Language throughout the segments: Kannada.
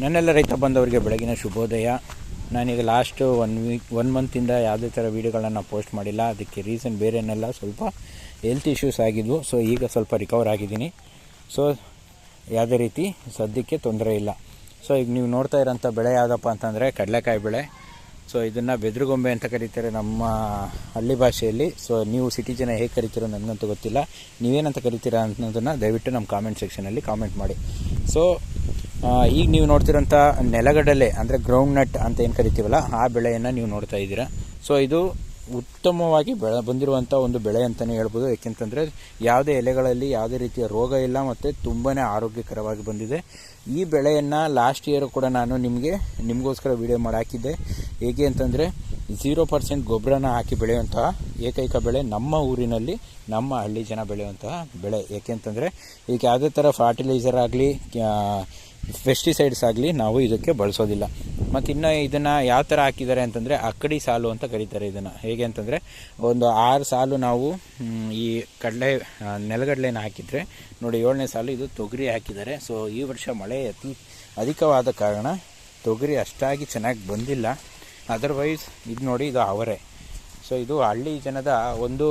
ನನ್ನೆಲ್ಲ ರೈತ ಬಂದವರಿಗೆ ಬೆಳಗಿನ ಶುಭೋದಯ. ನಾನೀಗ ಲಾಸ್ಟು ಒನ್ ವೀಕ್ ಒನ್ ಮಂತಿಂದ ಯಾವುದೇ ಥರ ವೀಡಿಯೋಗಳನ್ನು ಪೋಸ್ಟ್ ಮಾಡಿಲ್ಲ. ಅದಕ್ಕೆ ರೀಸನ್ ಬೇರೆನೆಲ್ಲ ಸ್ವಲ್ಪ ಹೆಲ್ತ್ ಇಶ್ಯೂಸ್ ಆಗಿದ್ವು. ಸೊ ಈಗ ಸ್ವಲ್ಪ ರಿಕವರ್ ಆಗಿದ್ದೀನಿ. ಸೊ ಯಾವುದೇ ರೀತಿ ಸದ್ಯಕ್ಕೆ ತೊಂದರೆ ಇಲ್ಲ. ಸೊ ಈಗ ನೀವು ನೋಡ್ತಾ ಇರೋಂಥ ಬೆಳೆ ಯಾವುದಪ್ಪ ಅಂತಂದರೆ ಕಡಲೆಕಾಯಿ ಬೆಳೆ. ಸೊ ಇದನ್ನು ಬೆದ್ರಗೊಂಬೆ ಅಂತ ಕರೀತಾರೆ ನಮ್ಮ ಹಳ್ಳಿ ಭಾಷೆಯಲ್ಲಿ. ಸೊ ನೀವು ಸಿಟಿ ಜನ ಹೇಗೆ ಕರಿತೀರೋ ನನಗಂತೂ ಗೊತ್ತಿಲ್ಲ. ನೀವೇನಂತ ಕರಿತೀರಾ ಅನ್ನೋದನ್ನು ದಯವಿಟ್ಟು ನಮ್ಮ ಕಾಮೆಂಟ್ ಸೆಕ್ಷನಲ್ಲಿ ಕಾಮೆಂಟ್ ಮಾಡಿ. ಸೊ ಈಗ ನೀವು ನೋಡ್ತಿರೋಂಥ ನೆಲಗಡಲೆ, ಅಂದರೆ ಗ್ರೌಂಡ್ ನಟ್ ಅಂತ ಏನು ಕರಿತೀವಲ್ಲ, ಆ ಬೆಳೆಯನ್ನು ನೀವು ನೋಡ್ತಾ ಇದ್ದೀರಾ. ಸೊ ಇದು ಉತ್ತಮವಾಗಿ ಬೆಳೆ, ಬಂದಿರುವಂಥ ಒಂದು ಬೆಳೆ ಅಂತಲೇ ಹೇಳ್ಬೋದು. ಏಕೆಂತಂದರೆ ಯಾವುದೇ ಎಲೆಗಳಲ್ಲಿ ಯಾವುದೇ ರೀತಿಯ ರೋಗ ಇಲ್ಲ ಮತ್ತು ತುಂಬಾ ಆರೋಗ್ಯಕರವಾಗಿ ಬಂದಿದೆ. ಈ ಬೆಳೆಯನ್ನು ಲಾಸ್ಟ್ ಇಯರ್ ಕೂಡ ನಾನು ನಿಮಗೆ, ನಿಮಗೋಸ್ಕರ ವಿಡಿಯೋ ಮಾಡಿ ಹಾಕಿದ್ದೆ. ಹೇಗೆ ಅಂತಂದರೆ ಝೀರೋ ಪರ್ಸೆಂಟ್ ಗೊಬ್ಬರನ ಹಾಕಿ ಬೆಳೆಯುವಂತಹ ಏಕೈಕ ಬೆಳೆ ನಮ್ಮ ಊರಿನಲ್ಲಿ, ನಮ್ಮ ಹಳ್ಳಿ ಜನ ಬೆಳೆಯುವಂತಹ ಬೆಳೆ. ಏಕೆಂತಂದರೆ ಈಗ ಯಾವುದೇ ಥರ ಫರ್ಟಿಲೈಸರ್ ಆಗಲಿ ಪೆಸ್ಟಿಸೈಡ್ಸ್ ಆಗಲಿ ನಾವು ಇದಕ್ಕೆ ಬಳಸೋದಿಲ್ಲ. ಮತ್ತು ಇನ್ನು ಇದನ್ನು ಯಾವ ಥರ ಹಾಕಿದ್ದಾರೆ ಅಂತಂದರೆ ಅಕ್ಕಡಿ ಸಾಲು ಅಂತ ಕರೀತಾರೆ ಇದನ್ನು. ಹೇಗೆ ಅಂತಂದರೆ ಒಂದು ಆರು ಸಾಲು ನಾವು ಈ ಕಡಲೆ ನೆಲಗಡಲೆನ ಹಾಕಿದರೆ, ನೋಡಿ ಏಳನೇ ಸಾಲು ಇದು ತೊಗರಿ ಹಾಕಿದ್ದಾರೆ. ಸೊ ಈ ವರ್ಷ ಮಳೆ ಅತಿ ಅಧಿಕವಾದ ಕಾರಣ ತೊಗರಿ ಅಷ್ಟಾಗಿ ಚೆನ್ನಾಗಿ ಬಂದಿಲ್ಲ. ಅದರ್ವೈಸ್ ಇದು ನೋಡಿ ಇದು ಅವರೆ. ಸೊ ಇದು ಹಳ್ಳಿ ಜನದ ಒಂದು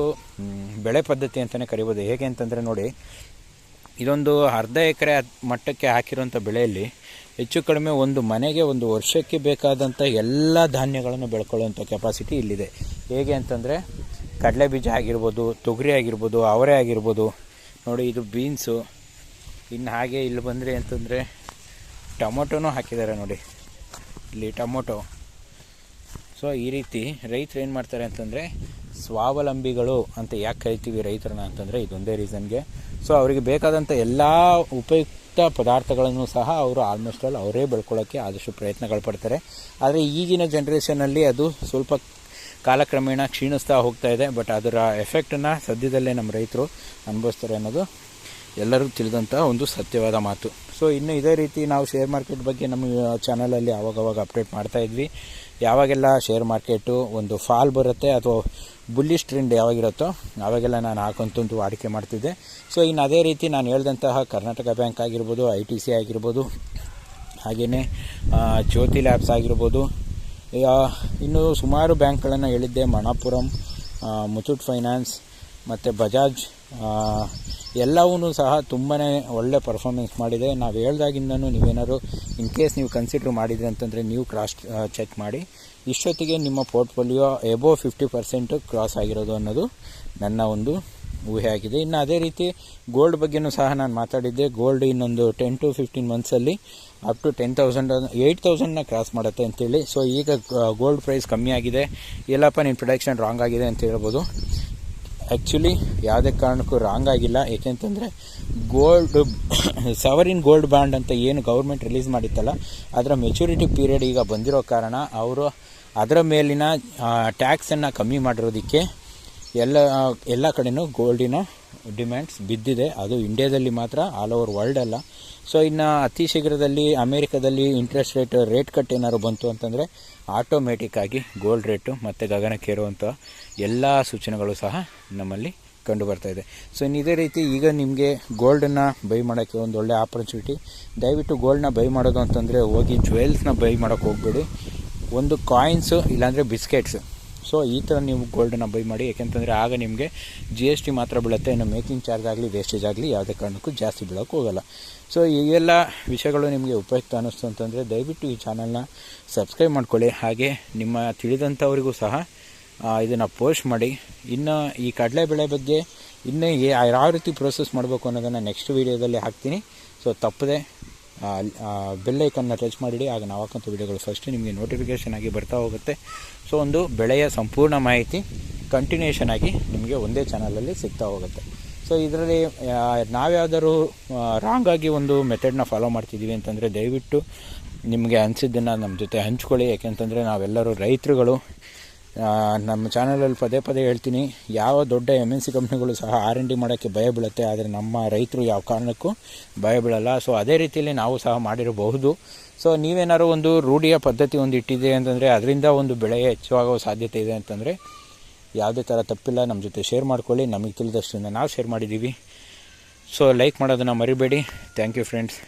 ಬೆಳೆ ಪದ್ಧತಿ ಅಂತಲೇ ಕರಿಬೋದು. ಹೇಗೆ ಅಂತಂದರೆ ನೋಡಿ ಇದೊಂದು ಅರ್ಧ ಎಕರೆ ಮಟ್ಟಕ್ಕೆ ಹಾಕಿರುವಂಥ ಬೆಳೆಯಲ್ಲಿ ಹೆಚ್ಚು ಕಡಿಮೆ ಒಂದು ಮನೆಗೆ ಒಂದು ವರ್ಷಕ್ಕೆ ಬೇಕಾದಂಥ ಎಲ್ಲ ಧಾನ್ಯಗಳನ್ನು ಬೆಳ್ಕೊಳ್ಳುವಂಥ ಕೆಪಾಸಿಟಿ ಇಲ್ಲಿದೆ. ಹೇಗೆ ಅಂತಂದರೆ ಕಡಲೆ ಬೀಜ ಆಗಿರ್ಬೋದು, ತೊಗರಿ ಆಗಿರ್ಬೋದು, ಅವರೆ ಆಗಿರ್ಬೋದು, ನೋಡಿ ಇದು ಬೀನ್ಸು ಇನ್ನು ಹಾಗೆ ಇಲ್ಲಿ ಬಂದರೆ ಅಂತಂದರೆ ಟೊಮೊಟೊನೂ ಹಾಕಿದ್ದಾರೆ ನೋಡಿ. ಇಲ್ಲಿ ಟೊಮೊಟೊ. ಸೊ ಈ ರೀತಿ ರೈತರು ಏನು ಮಾಡ್ತಾರೆ ಅಂತಂದರೆ ಸ್ವಾವಲಂಬಿಗಳು ಅಂತ ಯಾಕೆ ಕರಿತೀವಿ ರೈತರನ್ನ ಅಂತಂದರೆ ಇದೊಂದೇ ರೀಸನ್ಗೆ. ಸೊ ಅವರಿಗೆ ಬೇಕಾದಂಥ ಎಲ್ಲ ಉಪಯುಕ್ತ ಪದಾರ್ಥಗಳನ್ನು ಸಹ ಅವರು ಆಲ್ಮೋಸ್ಟ್ ಆಲ್ ಅವರೇ ಬೆಳ್ಕೊಳ್ಳೋಕ್ಕೆ ಆದಷ್ಟು ಪ್ರಯತ್ನಗಳು ಪಡ್ತಾರೆ. ಆದರೆ ಈಗಿನ ಜನ್ರೇಷನಲ್ಲಿ ಅದು ಸ್ವಲ್ಪ ಕಾಲಕ್ರಮೇಣ ಕ್ಷೀಣಿಸ್ತಾ ಹೋಗ್ತಾ ಇದೆ. ಬಟ್ ಅದರ ಎಫೆಕ್ಟನ್ನು ಸದ್ಯದಲ್ಲೇ ನಮ್ಮ ರೈತರು ಅನುಭವಿಸ್ತಾರೆ ಅನ್ನೋದು ಎಲ್ಲರಿಗೂ ತಿಳಿದಂಥ ಒಂದು ಸತ್ಯವಾದ ಮಾತು. ಸೊ ಇನ್ನು ಇದೇ ರೀತಿ ನಾವು ಶೇರ್ ಮಾರ್ಕೆಟ್ ಬಗ್ಗೆ ನಮ್ಮ ಚಾನಲಲ್ಲಿ ಆವಾಗವಾಗ ಅಪ್ಡೇಟ್ ಮಾಡ್ತಾ ಇದ್ವಿ. ಯಾವಾಗೆಲ್ಲ ಶೇರ್ ಮಾರ್ಕೆಟು ಒಂದು ಫಾಲ್ ಬರುತ್ತೆ ಅಥವಾ ಬುಲ್ಲಿಶ್ ಟ್ರೆಂಡ್ ಯಾವಾಗಿರುತ್ತೋ ಆವಾಗೆಲ್ಲ ನಾನು ಹಾಕೊಂತಂದು ವಾಡಿಕೆ ಮಾಡ್ತಿದ್ದೆ. ಸೊ ಇನ್ನು ಅದೇ ರೀತಿ ನಾನು ಹೇಳಿದಂತಹ ಕರ್ನಾಟಕ ಬ್ಯಾಂಕ್ ಆಗಿರ್ಬೋದು ಐ ಟಿ ಸಿ ಆಗಿರ್ಬೋದು ಹಾಗೆಯೇ ಜ್ಯೋತಿ ಲ್ಯಾಬ್ಸ್ ಆಗಿರ್ಬೋದು ಇನ್ನು ಸುಮಾರು ಬ್ಯಾಂಕ್ಗಳನ್ನು ಹೇಳಿದ್ದೆ, ಮಣಪುರಂ ಮುಥೂಟ್ ಫೈನಾನ್ಸ್ ಮತ್ತು ಬಜಾಜ್ ಎಲ್ಲವೂ ಸಹ ತುಂಬಾ ಒಳ್ಳೆ ಪರ್ಫಾರ್ಮೆನ್ಸ್ ಮಾಡಿದೆ. ನಾವು ಹೇಳ್ದಾಗಿಂದನೂ ನೀವೇನಾದ್ರು ಇನ್ ಕೇಸ್ ನೀವು ಕನ್ಸಿಡರ್ ಮಾಡಿದ್ರಿ ಅಂತಂದರೆ ನೀವು ಕ್ರಾಸ್ ಚೆಕ್ ಮಾಡಿ. ಇಷ್ಟೊತ್ತಿಗೆ ನಿಮ್ಮ portfolio above fifty percent cross ಆಗಿರೋದು ಅನ್ನೋದು ನನ್ನ ಒಂದು ಊಹೆ ಆಗಿದೆ. ಇನ್ನು ಅದೇ ರೀತಿ ಗೋಲ್ಡ್ ಬಗ್ಗೆನೂ ಸಹ ನಾನು ಮಾತಾಡಿದ್ದೆ. ಗೋಲ್ಡ್ ಇನ್ನೊಂದು ten to fifteen ಮಂತ್ಸಲ್ಲಿ up to ten thousand eight ತೌಸಂಡ್ನ cross ಮಾಡುತ್ತೆ ಅಂತೇಳಿ. ಸೊ ಈಗ ಗೋಲ್ಡ್ ಪ್ರೈಸ್ ಕಮ್ಮಿ ಆಗಿದೆ. ಎಲ್ಲಪ್ಪ ನಿನ್ನ ಪ್ರೊಡಕ್ಷನ್ ರಾಂಗ್ ಆಗಿದೆ ಅಂತ ಹೇಳ್ಬೋದು. ಆ್ಯಕ್ಚುಲಿ ಯಾವುದೇ ಕಾರಣಕ್ಕೂ ರಾಂಗ್ ಆಗಿಲ್ಲ. ಏಕೆಂತಂದರೆ ಗೋಲ್ಡ್ ಸವರಿನ್ ಗೋಲ್ಡ್ ಬಾಂಡ್ ಅಂತ ಏನು ಗೌರ್ಮೆಂಟ್ ರಿಲೀಸ್ ಮಾಡಿತ್ತಲ್ಲ, ಅದರ ಮೆಚುರಿಟಿ ಪೀರಿಯಡ್ ಈಗ ಬಂದಿರೋ ಕಾರಣ ಅವರು ಅದರ ಮೇಲಿನ ಟ್ಯಾಕ್ಸನ್ನು ಕಮ್ಮಿ ಮಾಡಿರೋದಕ್ಕೆ ಎಲ್ಲ ಎಲ್ಲ ಕಡೆಯೂ ಗೋಲ್ಡಿನ ಡಿಮ್ಯಾಂಡ್ಸ್ ಬಿದ್ದಿದೆ. ಅದು ಇಂಡಿಯಾದಲ್ಲಿ ಮಾತ್ರ ಆಲ್ ಓವರ್ ವರ್ಲ್ಡ್ ಅಲ್ಲ. ಸೊ ಇನ್ನು ಅತಿ ಶೀಘ್ರದಲ್ಲಿ ಅಮೇರಿಕಾದಲ್ಲಿ ಇಂಟ್ರೆಸ್ಟ್ ರೇಟ್ ರೇಟ್ ಕಟ್ ಏನಾದ್ರು ಬಂತು ಅಂತಂದರೆ ಆಟೋಮೆಟಿಕ್ಕಾಗಿ ಗೋಲ್ಡ್ ರೇಟು ಮತ್ತು ಗಗನಕ್ಕೇರುವಂಥ ಎಲ್ಲ ಸೂಚನೆಗಳು ಸಹ ನಮ್ಮಲ್ಲಿ ಕಂಡು ಬರ್ತಾ ಇದೆ. ಸೊ ಇನ್ನು ಇದೇ ರೀತಿ ಈಗ ನಿಮಗೆ ಗೋಲ್ಡನ್ನು ಬೈ ಮಾಡೋಕ್ಕೆ ಒಂದು ಒಳ್ಳೆ ಆಪರ್ಚುನಿಟಿ ದಯವಿಟ್ಟು ಗೋಲ್ಡ್ನ ಬೈ ಮಾಡೋದು ಅಂತಂದರೆ ಹೋಗಿ ಜ್ಯುವೆಲ್ಸ್ನ ಬೈ ಮಾಡೋಕ್ಕೆ ಹೋಗ್ಬೇಡಿ. ಒಂದು ಕಾಯಿನ್ಸು ಇಲ್ಲಾಂದರೆ ಬಿಸ್ಕೆಟ್ಸ್ ಸೊ ಈ ಥರ ನೀವು ಗೋಲ್ಡನ್ನ ಬೈ ಮಾಡಿ ಯಾಕೆಂತಂದರೆ ಆಗ ನಿಮಗೆ ಜಿ ಎಸ್ ಟಿ ಮಾತ್ರ ಬೀಳುತ್ತೆ. ಇನ್ನು ಮೇಕಿಂಗ್ ಚಾರ್ಜ್ ಆಗಲಿ ವೇಸ್ಟೇಜ್ ಆಗಲಿ, ಯಾವುದೇ ಕಾರಣಕ್ಕೂ ಜಾಸ್ತಿ ಬೀಳೋಕ್ಕೆ ಹೋಗಲ್ಲ. ಸೊ ಈ ಎಲ್ಲ ವಿಷಯಗಳು ನಿಮಗೆ ಉಪಯುಕ್ತ ಅನ್ನಿಸ್ತು ಅಂತಂದರೆ ದಯವಿಟ್ಟು ಈ ಚಾನಲ್ನ ಸಬ್ಸ್ಕ್ರೈಬ್ ಮಾಡ್ಕೊಳ್ಳಿ. ಹಾಗೆ ನಿಮ್ಮ ತಿಳಿದಂಥವರಿಗೂ ಸಹ ಇದನ್ನು ಪೋಸ್ಟ್ ಮಾಡಿ. ಇನ್ನು ಈ ಕಡಲೆಬೇಳೆ ಬಗ್ಗೆ ಇನ್ನೂ ಯಾವ ರೀತಿ ಪ್ರೋಸೆಸ್ ಮಾಡಬೇಕು ಅನ್ನೋದನ್ನು ನೆಕ್ಸ್ಟ್ ವೀಡಿಯೋದಲ್ಲಿ ಹಾಕ್ತೀನಿ. ಸೊ ತಪ್ಪದೆ ಬೆಲ್ ಐಕನ್ನ ಟಚ್ ಮಾಡಿಡಿ, ಆಗ ನಾವು ಹಾಕೋಂಥ ವೀಡಿಯೋಗಳು ಫಸ್ಟ್ ನಿಮಗೆ ನೋಟಿಫಿಕೇಷನ್ ಆಗಿ ಬರ್ತಾ ಹೋಗುತ್ತೆ. ಸೊ ಒಂದು ಬೆಳೆಯ ಸಂಪೂರ್ಣ ಮಾಹಿತಿ ಕಂಟಿನ್ಯೂಷನ್ ಆಗಿ ನಿಮಗೆ ಒಂದೇ ಚಾನಲಲ್ಲಿ ಸಿಗ್ತಾ ಹೋಗುತ್ತೆ. ಸೊ ಇದರಲ್ಲಿ ನಾವ್ಯಾವ್ದಾದ್ರು ರಾಂಗ್ ಆಗಿ ಒಂದು ಮೆಥಡ್ನ ಫಾಲೋ ಮಾಡ್ತಿದ್ದೀವಿ ಅಂತಂದರೆ ದಯವಿಟ್ಟು ನಿಮಗೆ ಅನಿಸಿದ್ದನ್ನು ನಮ್ಮ ಜೊತೆ ಹಂಚ್ಕೊಳ್ಳಿ. ಯಾಕೆಂತಂದರೆ ನಾವೆಲ್ಲರೂ ರೈತರುಗಳು. ನಮ್ಮ ಚಾನಲಲ್ಲಿ ಪದೇ ಪದೇ ಹೇಳ್ತೀನಿ, ಯಾವ ದೊಡ್ಡ ಎಂ ಎನ್ ಸಿ ಕಂಪ್ನಿಗಳು ಸಹ ಆರ್ ಎನ್ ಡಿ ಮಾಡೋಕ್ಕೆ ಭಯ ಬೀಳುತ್ತೆ, ಆದರೆ ನಮ್ಮ ರೈತರು ಯಾವ ಕಾರಣಕ್ಕೂ ಭಯ ಬೀಳಲ್ಲ. ಸೊ ಅದೇ ರೀತಿಯಲ್ಲಿ ನಾವು ಸಹ ಮಾಡಿರಬಹುದು. ಸೊ ನೀವೇನಾದ್ರು ಒಂದು ರೂಢಿಯ ಪದ್ಧತಿ ಒಂದು ಇಟ್ಟಿದೆ ಅಂತಂದರೆ, ಅದರಿಂದ ಒಂದು ಬೆಳೆ ಹೆಚ್ಚಾಗುವ ಸಾಧ್ಯತೆ ಇದೆ ಅಂತಂದರೆ, ಯಾವುದೇ ಥರ ತಪ್ಪಿಲ್ಲ. ನಮ್ಮ ಜೊತೆ ಶೇರ್ ಮಾಡ್ಕೊಳ್ಳಿ. ನಮಗೆ ತಿಳಿದಷ್ಟರಿಂದ ನಾವು ಶೇರ್ ಮಾಡಿದ್ದೀವಿ. ಸೊ ಲೈಕ್ ಮಾಡೋದನ್ನು ಮರಿಬೇಡಿ. Thank you friends